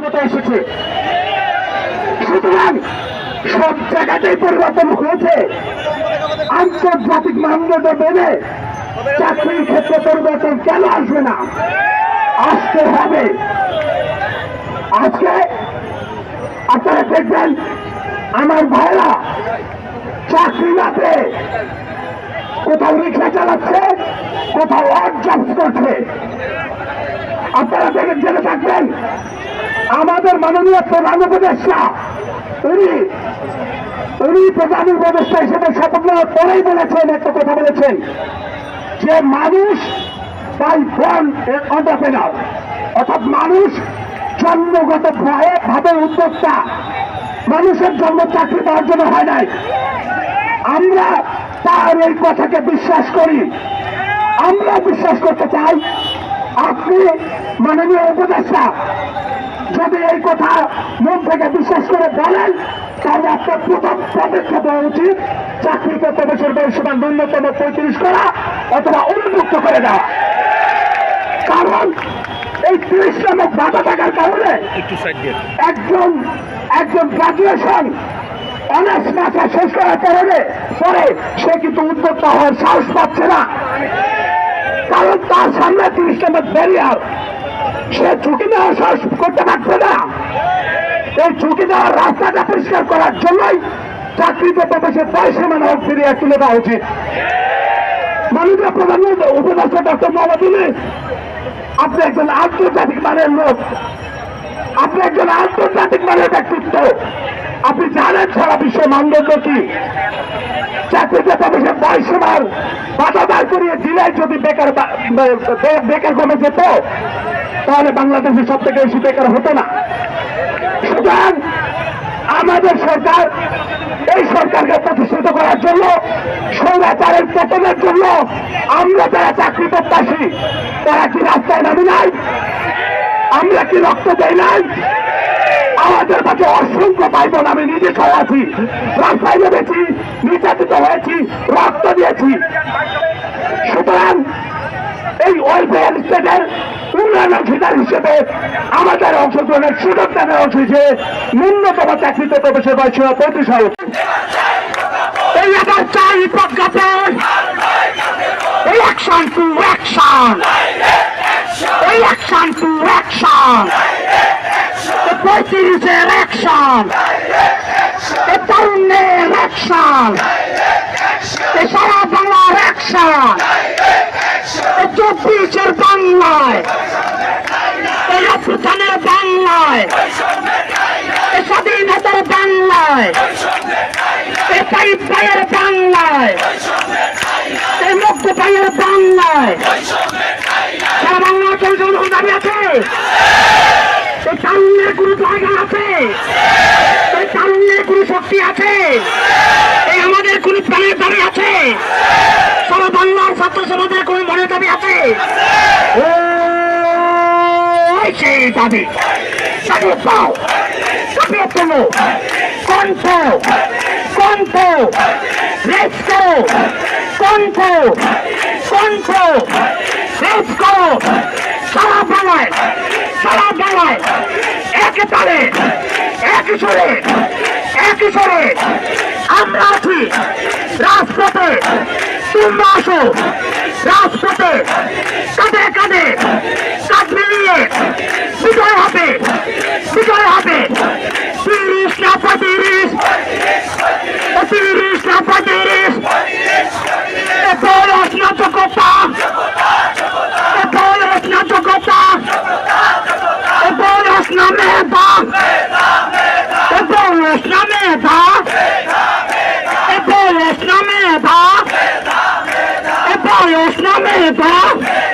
ক্ষমতা এসেছে। সুতরাং সব জায়গাতেই পরিবর্তন হয়েছে। আন্তর্জাতিক মানদণ্ড মেনে চাকরির ক্ষেত্রে পরিবর্তন কেন আসবে না? আসতে হবে। আজকে আপনারা দেখবেন, আমার ভাইরা চাকরি না পেয়ে কোথাও রিক্সা চালাচ্ছে, কোথাও জবস করছে। আপনারা দেখে জেনে থাকবেন আমাদের মাননীয় প্রধান উপদেষ্টা, উনি উনি প্রধান উপদেষ্টা হিসেবে শপথ নেওয়ার পরেই বলেছেন, একটা কথা বলেছেন যে মানুষ বাই বন অন্টারপ্রেনার অর্থাৎ মানুষ জন্মগত ভাবে উদ্যোক্তা, মানুষের জন্ম চাকরি পাওয়ার জন্য হয় নাই। আমরা তার এই কথাকে বিশ্বাস করি। আমরা বিশ্বাস করতে চাই, আপনি মাননীয় উপদেষ্টা যদি এই কথা মন থেকে বিশ্বাস করে বলেন তাহলে আপনার প্রথম পদক্ষেপ হওয়া উচিত। চাকরিতে প্রবেশের বয়সীমা ন্যূনতম পঁয়ত্রিশ করা অথবা উন্মুক্ত করে দেওয়া। কারণ এই তিরিশ নামক বাধা থাকার কারণে একজন একজন গ্রাজুয়েশন অনার্স মাথা শেষ করার কারণে পরে সে কিন্তু উদ্যোক্তা হওয়ার সাহস পাচ্ছে না। কারণ তার সামনে তিরিশ নম্বর ব্যারিয়ার সে ছুটি নেওয়ার সাহস করতে পারছে না। এই ছুটি নেওয়ার রাস্তাটা পরিষ্কার করার জন্যই চাকরিতে প্রবেশের পয়সা মানে ফিরিয়ে তুলে দেওয়া উচিত। মাননীয় প্রধানমন্ত্রী উপদেষ্টা ডক্টর মোহাম্মদ আপনি একজন আন্তর্জাতিক মানের লোক। আপনি একজন আন্তর্জাতিক মানের ব্যক্তিত্ব। আপনি জানেন সারা বিশ্ব মানদণ্ড কি? চাকরিতে প্রবেশের বয়সীমার বাধা দাঁড় করিয়ে দিলে যদি বেকার বেকার কমে যেত তাহলে বাংলাদেশে সব থেকে বেশি বেকার হতো না। সুতরাং আমাদের সরকার, এই সরকারকে প্রতিষ্ঠিত করার জন্য সৌরাচারের পতনের জন্য আমরা যারা চাকরি প্রত্যাশী, তারা কি রাস্তায় নামি নাই? আমরা কি রক্ত দেই নাই? আমাদের কাছে অসংখ্য ভাই বোন আমি নিজে সহ আছি, রাস্তায় নেমেছি, নির্যাতিত হয়েছি, রক্ত দিয়েছি। সুতরাং এই ওয়েলফেয়ার স্টেটের উন্নয়ন অংশীদার হিসেবে আমাদের অংশগ্রহণের সুযোগ দেওয়া উচিত যে ন্যূনতম চাকরিতে প্রবেশের বয়স পঁয়ত্রিশ হয় এই আবার চাই প্রজ্ঞাপন এই অ্যাকশন টু অ্যাকশন এই অ্যাকশন টু অ্যাকশন পঁয়ত্রিশের অ্যাকশন তরুণের সারা বাংলার চব্বিশের বাংলায়। আফ্রিকানের বাংলায় এ স্বাধীনতার বাংলায় এ তারিফ ভাইয়ের বাংলায় মুক্ত ভাইয়ের বাংলায় বাংলার জনগণ দাবি আছে। আছে। এই শক্তি আছে। এই আমাদের কোন প্রাণের আছে। সারা বাংলার ছাত্র সমাজের কোন মনের দাবি আছে ও সেই দাবি দাবি পাও। দাবি তোলো। কণ্ঠ। কণ্ঠ। রেস করো। কণ্ঠ। কণ্ঠ। রেস করো। সারা বাংলায়। সারা বাংলায়। এক তালে। এক সুরে। এক সুরে। আমরা আছি রাজপথে। তোমরা আসো রাজপথে। কাঁধে কাঁধে কাঁধ মিলিয়ে বিজয় হবে বিজয় হবে তিরিশ না পঁয়ত্রিশ তিরিশ না পঁয়ত্রিশ এ বয়স না যোগ্যতা এ বয়স না যোগ্যতা এ বয়স না মেধা এ বয়স না মেধা এ বয়স